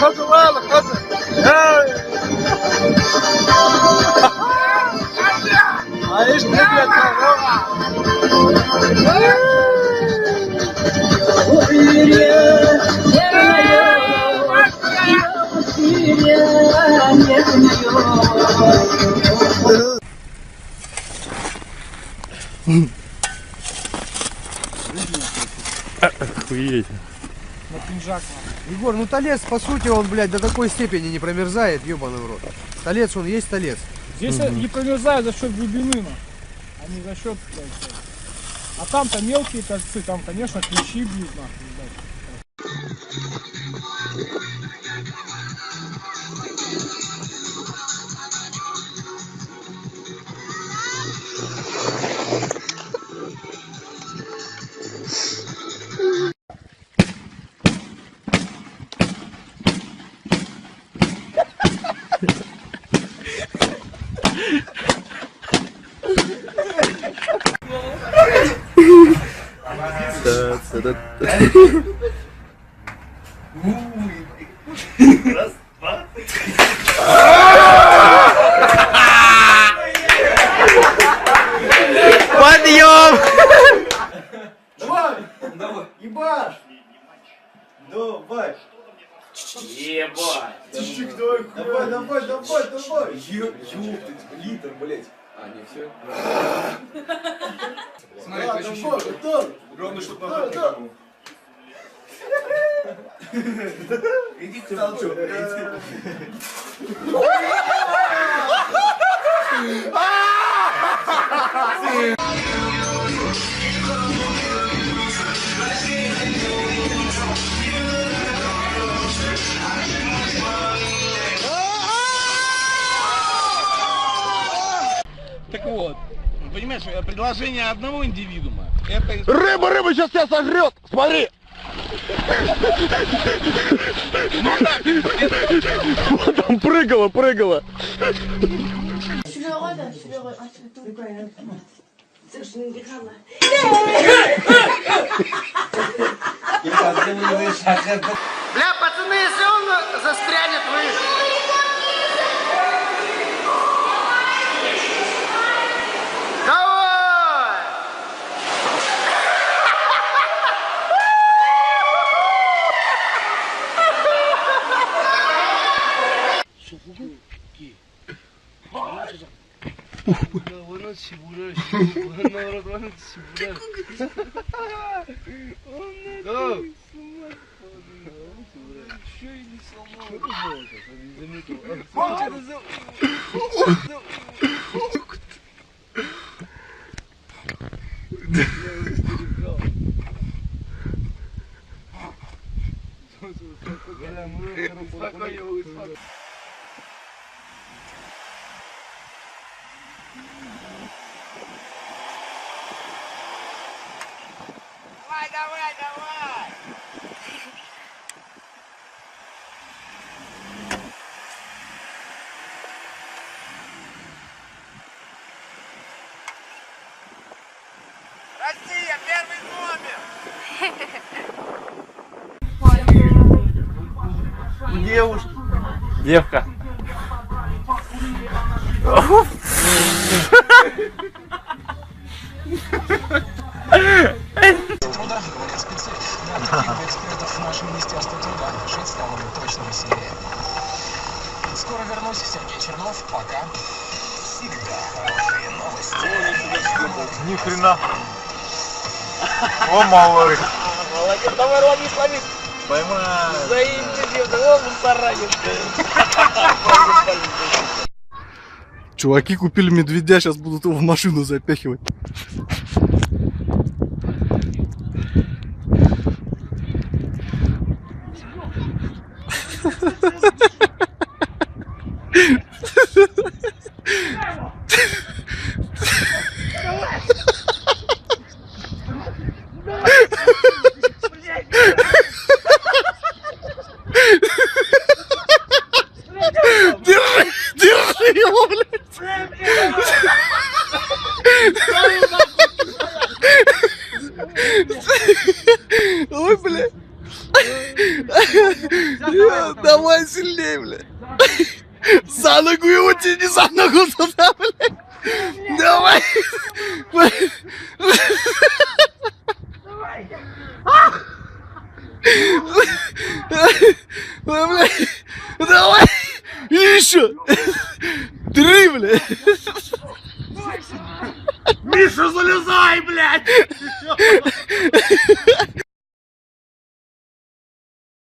Kazı bağlı kazı. Hey. Ay hiç ne diyor Mm-hmm. Охуеть. Егор, ну талец, по сути, он, блядь, до такой степени не промерзает, ебаный в рот. Талец, он есть талец. Здесь не промерзают за счет глубины, но, а не за счет... блядь, А там-то мелкие кольцы, там, конечно, ключи бьют, нахуй, блядь. Подъем! Ебаш! Давай! Ебать. Давай, давай, давай, давай! Ё- Ёптать, литр, блять. А, не все. Смотри, по чуть-чуть. Главное, чтобы на не было. Иди к толчок, понимаешь, предложение одного индивидуума, это Рыба, рыба сейчас тебя сожрет! Смотри! Вот там прыгала, прыгала. Бля, пацаны, если он застрянет, вы... Şibura, şibura, ne olur lan şibura. Tamam. Şöyle sallam. İzlemek Gelen buraya karın bulakla yavuz. Девка. труда, говорят спецы. Да, таких экспертов наше Министерство труда. Жить стало бы точно веселее. Скоро вернусь, Сергей Чернов. Пока. Всегда хорошие новости. Ни хрена. О, малый. Молодец, давай лови, лови. Поймай. Заебись, да он заранен. Чуваки купили медведя, сейчас будут его в машину запихивать. Держи, держи его, блядь. Ой, бля. Давай сильнее, бля. За ногу его тяни, за ногу туда, блядь. Давай. Давай. блядь. Давай. И еще. Три, блядь. Миша, залезай, блядь!